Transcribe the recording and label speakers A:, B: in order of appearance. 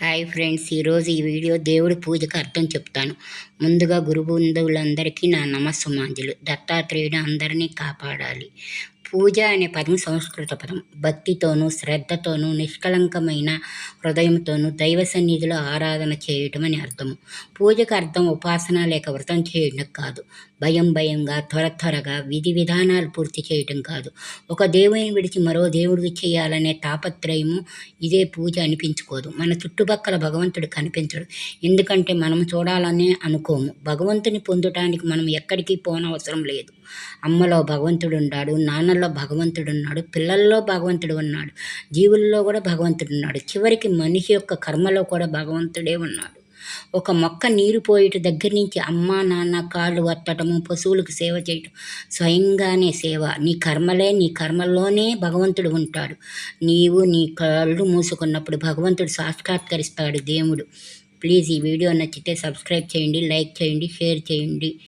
A: Hi friends ఈరోజు ఈ video దేవుడి పూజకు అర్థం చెప్తాను. ముందుగా గురు బంధువులందరికీ నా నమస్సుమాంజులు. దత్తాత్రేయుడు అందరినీ కాపాడాలి. పూజ అనే పదం సంస్కృత పదం. భక్తితోనూ శ్రద్ధతోనూ నిష్కలంకమైన హృదయంతోనూ దైవ సన్నిధిలో ఆరాధన చేయటం అని అర్థము. పూజకు అర్థం ఉపాసన లేక వ్రతం చేయడం కాదు. భయం భయంగా త్వర త్వరగా విధి విధానాలు పూర్తి చేయటం కాదు. ఒక దేవుని విడిచి మరో దేవుడికి చేయాలనే తాపత్రయము ఇదే పూజ అనిపించుకోదు. మన చుట్టుపక్కల భగవంతుడు కనిపించడు. ఎందుకంటే మనం చూడాలనే అనుకోము. భగవంతుని పొందటానికి మనం ఎక్కడికి పోనవసరం లేదు. అమ్మలో భగవంతుడు ఉన్నాడు నాన్నలో భగవంతుడు ఉన్నాడు పిల్లల్లో భగవంతుడు ఉన్నాడు జీవుల్లో కూడా భగవంతుడు ఉన్నాడు చివరికి మనిషి యొక్క కర్మలో కూడా భగవంతుడే ఉన్నాడు. ఒక మొక్క నీరు పోయేట దగ్గర నుంచి అమ్మ నాన్న కాళ్ళు వట్టడము పశువులకు సేవ చేయటం స్వయంగానే సేవ. నీ కర్మలే నీ కర్మల్లోనే భగవంతుడు ఉంటాడు. నీవు నీ కళ్ళు మూసుకున్నప్పుడు భగవంతుడు సాక్షాత్కరిస్తాడు దేవుడు. ప్లీజ్ ఈ వీడియో నచ్చితే సబ్స్క్రైబ్ చేయండి లైక్ చేయండి షేర్ చేయండి.